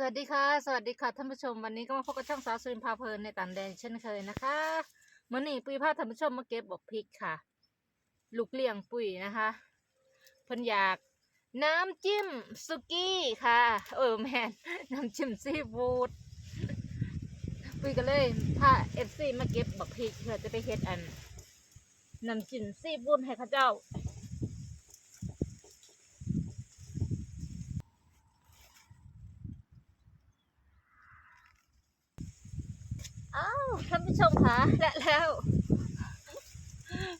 สวัสดีค่ะ สวัสดีค่ะท่านผู้ชมวันนี้ก็มาพบกับช่องสาวสุรินพาเพลินในต่างแดนเช่นเคยนะคะเมื่อนี้ปุ้ยพาท่านผู้ชมมาเก็บบอกพริกค่ะ ลูกเลี้ยงปุ้ยนะคะเพิ่นอยากน้ำจิ้มสุกี้ค่ะ เออแมนน้ำจิ้มซีฟู้ดปุ้ยก็เลยพาเอฟซีมาเก็บบอกพริกเพื่อจะไปเฮ็ดอันน้ำจิ้มซีฟู้ดให้ข้าเจ้า อ้าวท่านผู้ชมคะ และแล้ว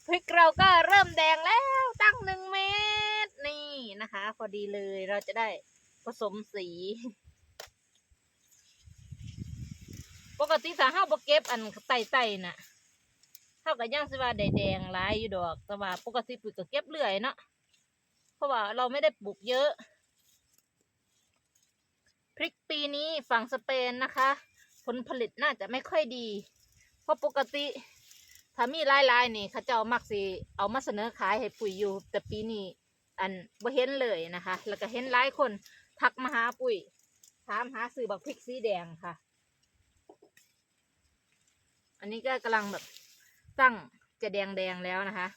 พริกเราก็เริ่มแดงแล้วตั้งหนึ่งเม็ดนี่นะคะ พอดีเลยเราจะได้ผสมสี ปกติสาห้าบเก็บอันไต่ไต่น่ะเท่ากับย่างสว่าแดงๆหลายอยู่ดอกแต่ว่าปกติปุ๋ยก็เก็บเรื่อยเนาะเพราะว่าเราไม่ได้ปลูกเยอะพริกปีนี้ฝั่งสเปนนะคะ ผลผลิตน่าจะไม่ค่อยดี ราะปกติถ้ามีลายลายๆนี่เขาเจ้ามักสิเอามาเสนอขายให้ปุ๋ยอยู่ แต่ปีนี้อันบ่เห็นเลยนะคะ แล้วก็เห็นหลายคนทักมาหาปุ๋ยถามหาซื้อบักพริกสีแดงค่ะ อันนี้ก็กำลังแบบตั้งจะแดงแดงแล้วนะคะ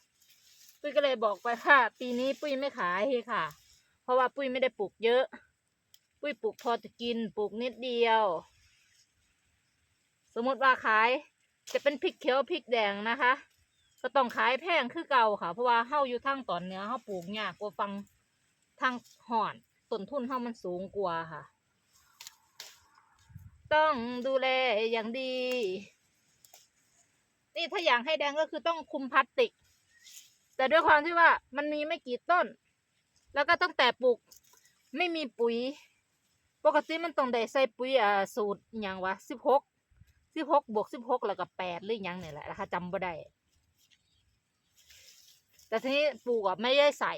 ปุ้ยก็เลยบอกไปว่าปีนี้ปุ้ยไม่ขายค่ะ เพราะว่าปุ้ยไม่ได้ปลูกเยอะ ปุ้ยปลูกพอจะกินปลูกนิดเดียว สมมติว่าขาย จะเป็นพริกเขียวพริกแดงนะคะ ก็ต้องขายแพงคือเก่าค่ะ เพราะว่าเฮาอยู่ทางตอนเหนือเฮาปลูกยากกว่าฟังทางห่อนต้นทุนเฮามันสูงกว่าค่ะ ต้องดูแลอย่างดี นี่ถ้าอยากให้แดงก็คือต้องคุมพลาสติก แต่ด้วยความที่ว่ามันมีไม่กี่ต้น แล้วก็ตั้งแต่ปลูกไม่มีปุ๋ย ปกติมันต้องได้ใส่ปุ๋ยอ่าสูตรอย่างวะสิบหก สิบหกบวกสิบหกแล้วก็แปดหรือยังเนี่ยแหละนะคะจำบ่ได้ แต่ทีนี้ปลูกอะไม่ได้ใส่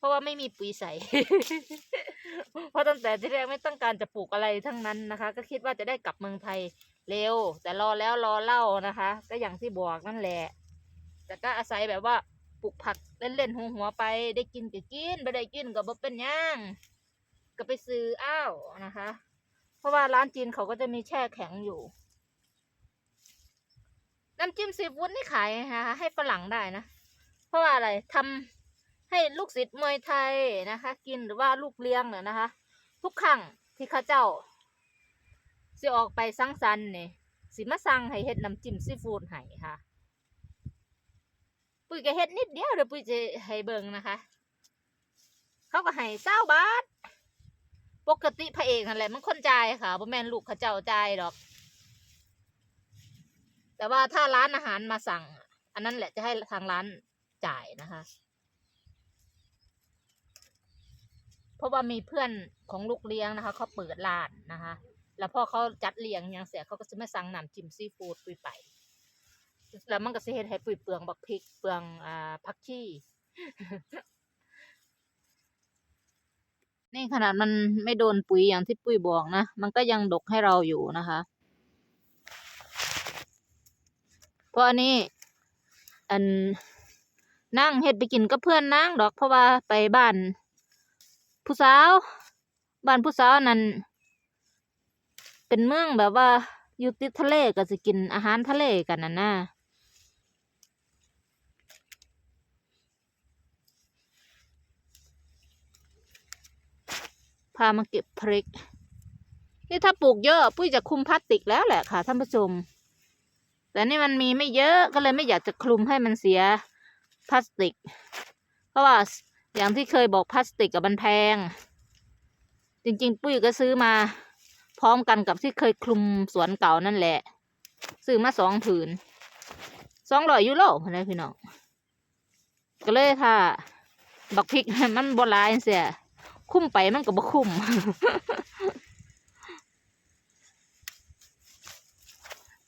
เพราะว่าไม่มีปุ๋ยใส่ เพราะตั้งแต่ที่แรกไม่ต้องการจะปลูกอะไรทั้งนั้นนะคะ ก็คิดว่าจะได้กลับเมืองไทยเร็ว แต่รอแล้วรอเล่านะคะ ก็อย่างที่บอกนั่นแหละ แต่ก็อาศัยแบบว่าปลูกผักเล่นๆหัวๆไป ได้กินก็กินไม่ได้กินก็บ่เป็นหยัง ก็ไปซื้ออ้าวนะคะ เพราะว่าร้านจีนเขาก็จะมีแช่แข็งอยู่ น้ำจิ้มซีฟู้ดนี่ขายนะคะให้ฝรั่งได้นะ เพราะว่าอะไรทำให้ลูกศิษย์มวยไทยนะคะ กินหรือว่าลูกเลี้ยงเนี่ยนะคะ ทุกครั้งที่ข้าเจ้าสิออกไปสังสรรค์เนี่ยสิมาสั่งให้เฮ็ดน้ำจิ้มซีฟู้ดให้ค่ะ ปุ้ยก็เฮ็ดนิดเดียวเดี๋ยวปุ้ยจะให้เบิ่งนะคะ เขาก็ให้เจ้าบาท ปกติพระเอกนั่นแหละมันคนจ่ายค่ะบ่แม่นลูกเขาเจ้าจ่ายดอก แต่ว่าถ้าร้านอาหารมาสั่ง อันนั้นแหละจะให้ทางร้านจ่ายนะคะ เพราะว่ามีเพื่อนของลูกเลี้ยงนะคะเขาเปิดร้านนะคะ แล้วพอเขาจัดเลี้ยงย่างเสียเขาก็จะไมาสั่งน้ำจิ้มซีฟู้ดปุยไป แล้วมันก็สิเฮ็ดให้ปุยเปลืองบักพริกเปลืองอ่าผักชี นี่ขนาดมันไม่โดนปุ๋ยอย่างที่ปุ้ยบอกนะ มันก็ยังดกให้เราอยู่นะคะ เพราะอันนี้ อันนั่งเฮ็ดไปกินกับเพื่อนนั่งดอกเพราะว่าไปบ้าน ผู้สาว บ้านผู้สาวนั่นเป็นเมืองแบบว่าอยู่ติดทะเลก็จะกินอาหารทะเลกันน่ะนะามาเก็บพริก นี่ถ้าปลูกเยอะปุ้ยจะคลุมพลาสติกแล้วแหละค่ะท่านผู้ชม แต่นี่มันมีไม่เยอะก็เลยไม่อยากจะคลุมให้มันเสียพลาสติก เพราะว่าอย่างที่เคยบอกพลาสติกกับมันแพง จริง ๆ ปุ้ยก็ซื้อมา พร้อมกันกับที่เคยคลุมสวนเก่านั่นแหละ ซื้อมาสองผืนสองร้อยยูโรนะพี่น้องก็เลยถ้าบักพริกมันบหลายเสีย คุ้มไปมันก็บ่คุ้ม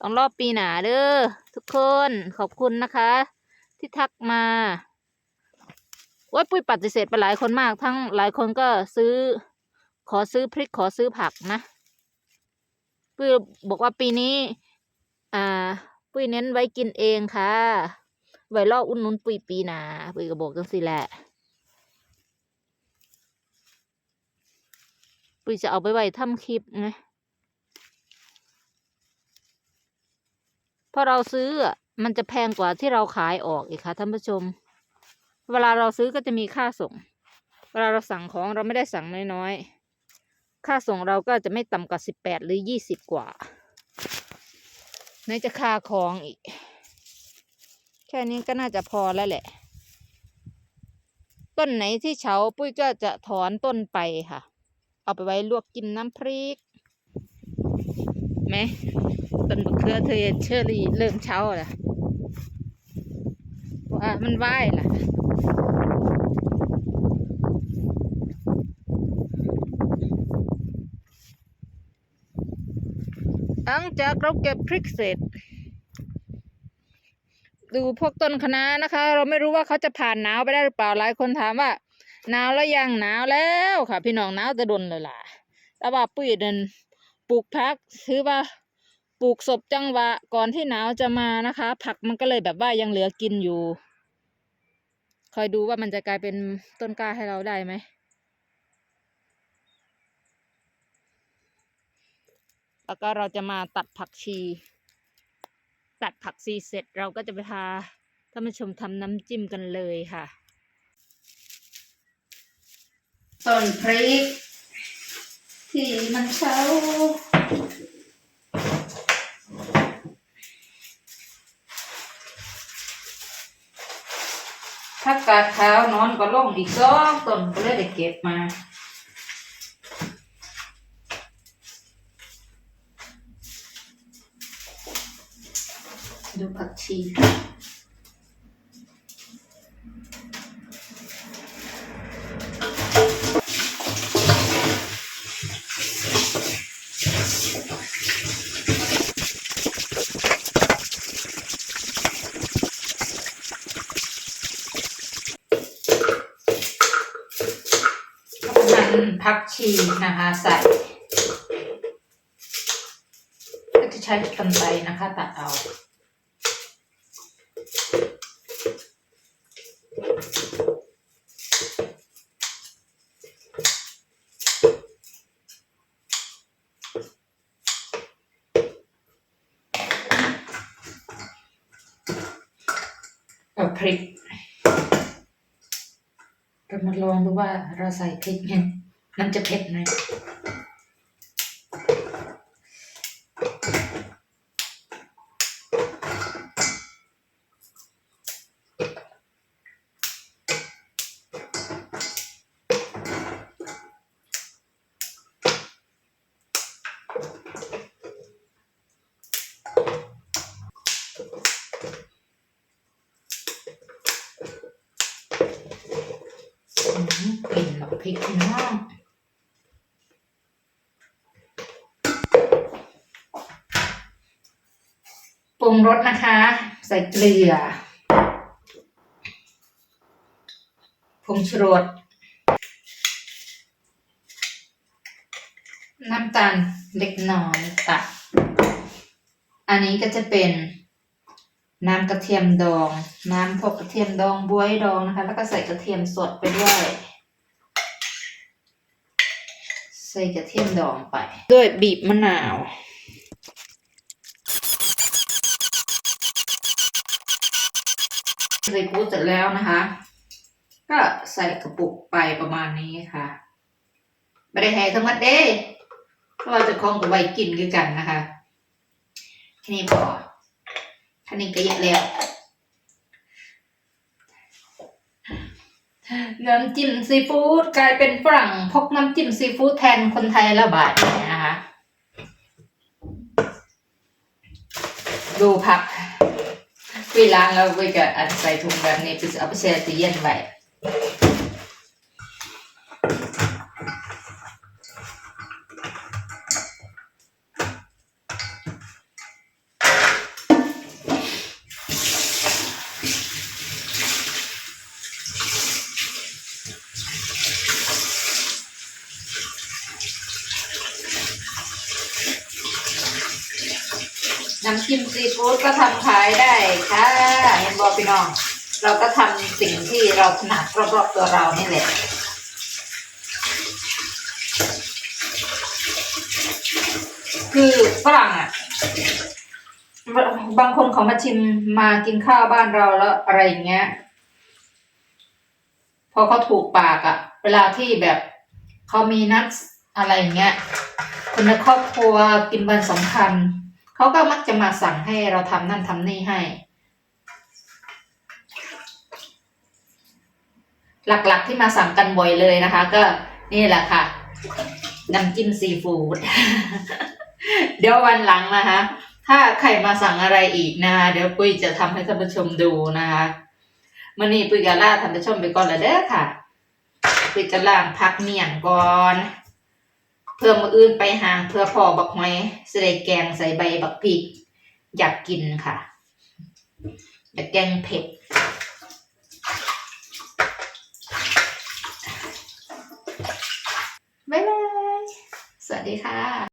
ต้องรอบปีหนาเด้อทุกคนขอบคุณนะคะ ที่ทักมาโอ้ยปุ้ยปฏิเสธไปหลายคนมากทั้งหลายคนก็ซื้อ ขอซื้อพริกขอซื้อผักนะปุ้ยบอกว่าปีนี้ อ่า ปุ้ยเน้นไว้กินเองค่ะ ไว้รออุ่นนุนปุ้ยปีหนาปุ้ยก็บอกจังสิแหละ ปุ้ยจะเอาไปไว้ทำคลิปไงเพราะเราซื้อมันจะแพงกว่าที่เราขายออกอีกค่ะท่านผู้ชม เวลาเราซื้อก็จะมีค่าส่ง เวลาเราสั่งของเราไม่ได้สั่งน้อยๆ ค่าส่งเราก็จะไม่ต่ำกว่าสิบแปดหรือยี่สิบกว่าไหนจะค่าของอีก แค่นี้ก็น่าจะพอแล้วแหละ ต้นไหนที่เฉาปุ้ยก็จะถอนต้นไปค่ะ เอาไปไว้ลวกจิ้มน้ำพริกไหมต้นมะเขือเทศเชอรี่เริ่มเฉาล้วว่ามันไหวล่ะหลังจากเราเก็บพริกเสร็จ ดูพวกต้นคะน้านะคะ เราไม่รู้ว่าเขาจะผ่านหนาวไปได้หรือเปล่าหลายคนถามว่า หนาวแล้วยังหนาวแล้วค่ะ พี่น้องหนาวจะดนเลยล่ะแต่ว่าปุ้ยเดินปลูกผักถือว่าปลูกศพจังหวะก่อนที่หนาวจะมานะคะ ผักมันก็เลยแบบว่ายังเหลือกินอยู่ คอยดูว่ามันจะกลายเป็นต้นกล้าให้เราได้ไหมแล้วก็เราจะมาตัดผักชี ตัดผักชีเสร็จเราก็จะไปพาท่านผู้ชมทำน้ำจิ้มกันเลยค่ะ ต้นพริก ที่มันเช้าถ้ากาดขาวนอนก็ลงอีกสองต้นก็เลยได้เก็บมาดูผักชี ชีนะคะใส่ก็จะใช้กันไกนะคะตัดเอาเอาพริกเรามาลองดูว่าเราใส่พริกเนี่ย มันจะเผ็ดไหมอืมกลิ่นแบบพริกน้อง ปรุงรสนะคะ ใส่เกลือผงชูรสน้ำตาลเล็กน้อยตัด อันนี้ก็จะเป็นน้ำกระเทียมดอง น้ำพวกกระเทียมดองบวยดองนะคะ แล้วก็ใส่กระเทียมสดไปด้วย ใส่กระเทียมดองไป ด้วยบีบมะนาว ใส่กูดเสร็จแล้วนะคะ ก็ใส่กระปุกไปประมาณนี้ค่ะไม่ได้แห่ทั้งหมดเด้เพราะจะคล้องกับไว้กินด้วยกันนะคะแค่นี้พออันนี้ก็เยอะแล้วน้ำจิ้มซีฟู้ดกลายเป็นฝรั่งพกน้ำจิ้มซีฟู้ดแทนคนไทยละบาทเนี่ยนะคะ ดูผัก เวลาเราไปกับอันใส่ถุงแบบนี้ไปเอาไปแช่ตู้เย็นไว้ น้ำจิ้มซีฟู้ดก็ทำขายได้ค่ะเห็นบอกพี่น้อง เราก็ทำสิ่งที่เราถนัดรอบๆตัวเรานี่แหละคือฝรั่งอะบางคนเขามาชิมมากินข้าวบ้านเราแล้วอะไรอย่างเงี้ย พอเขาถูกปากอะเวลาที่แบบเขามีนัดอะไรอย่างเงี้ยคนในครอบครัวกินวันสำคัญ เขาก็มักจะมาสั่งให้เราทำนั่นทำนี่ให้ หลักๆที่มาสั่งกันบ่อยเลยนะคะ ก็นี่แหละค่ะน้ำจิ้มซีฟู้ดเดี๋ยววันหลังนะคะถ้าใครมาสั่งอะไรอีกนะคะเดี๋ยวปุ้ยจะทำให้ท่านผู้ชมดูนะคะมื่อนี้ปุ้ยจะล่าท่านผู้ชมไปก่อนและเด้อค่ะปุ้ยจะล่างพักเมี่ยงก่อน เพื่อมืออื่นไปหางเพื่อพอบักหอยสไลแกงใส่ใบบักพริก อยากกินค่ะอยากแกงเผ็ดบ๊ายบาย สวัสดีค่ะ